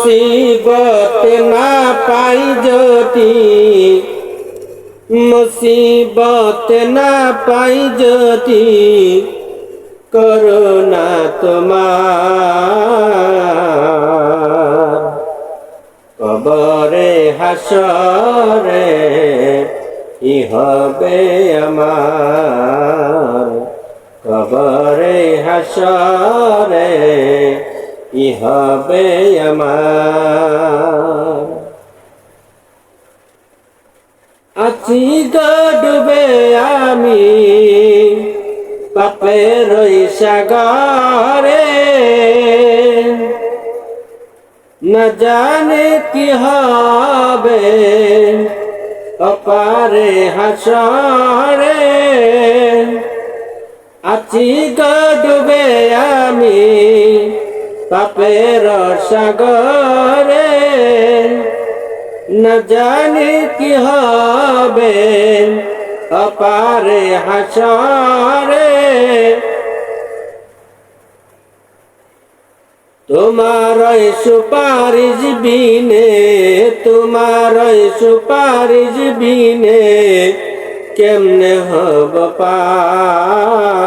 মুসিবত না পাই যদি, মুসিবত না পাই যদি করোনা তোমার। কবরে হাসরে কি হবে আমার। কবরে হাসরে কি হবে আমার আছি ডুবে আমি পাপের সাগরে। না জানে কি হবে অপারে হাসরে। আছি ডুবে আমি পাপের সাগরে না জানি কি হবে, অপারে হাসরে। তোমার সুপারিশ বিনে, তোমার সুপারিশ বিনে কেমনে হব পার?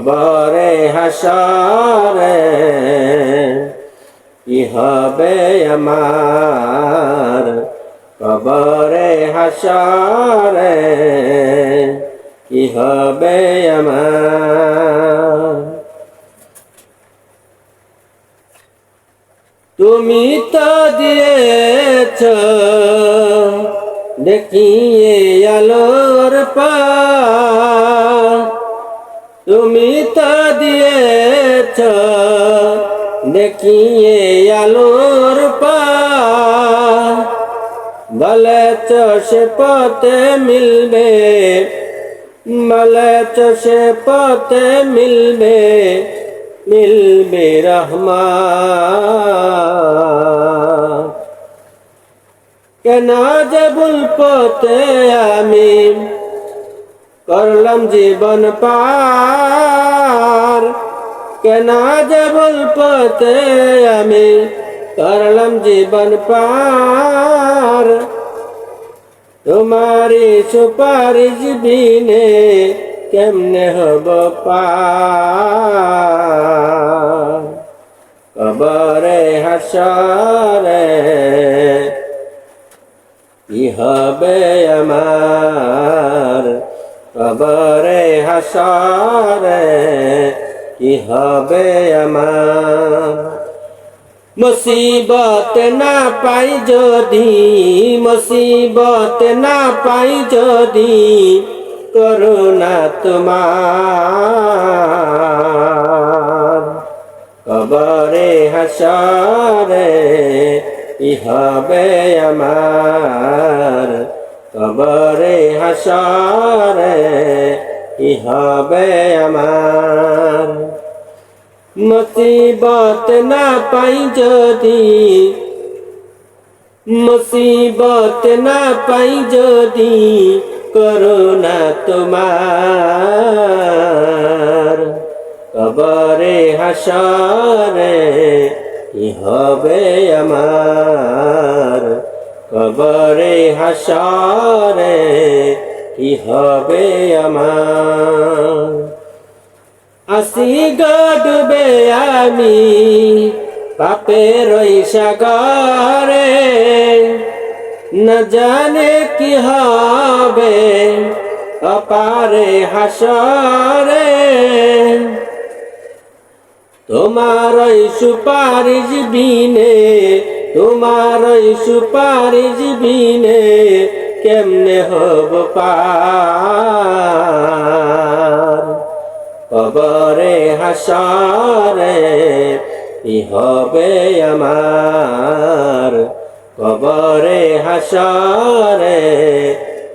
কবরে হাসরে, কি হবে আমার? কবরে হাসরে, কি হবে আমার? তুমি তো দিয়েছ দেখিয়ে আলোর পা। তুমি তো দিয়েছ দেখিয়ে আলোর পা বলেছ সে পথে মিলবে, বলেছ সে পথে মিলবে মিলবে রহমা কেন যে ভুল পথে আমি করলাম জীবন পার। কেন যে ভুল পথে আমি করলাম জীবন পার। তোমারি সুপারিশ বিনে কেমনে হব পার? কবরে হাসরে কি হবে আমার? কবরে হাসরে কি হবে আমার? মুসিবত না পাই যদি, মুসিবত না পাই যদি করুণা তোমার। কবরে হাসরে কি হবে আমার? কবরে হাসরে কি হবে আমার? মুসিবত না পাই যদি, মুসিবত না পাই যদি করোনা তোমার। কবরে হাসরে কি হবে আমার? কবরে হাসরে, কি হবে আমার? আসি গডবে আমি ওই সাগরে, না জানে কি হবে অপারে হাসরে। তোমার সুপারিশ বিনে তোমার ওই সুপারিশ কেমনে হব পার? কবরে হাসরে কি হবে আমার। কবরে হাসরে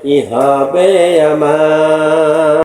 কি হবে আমার।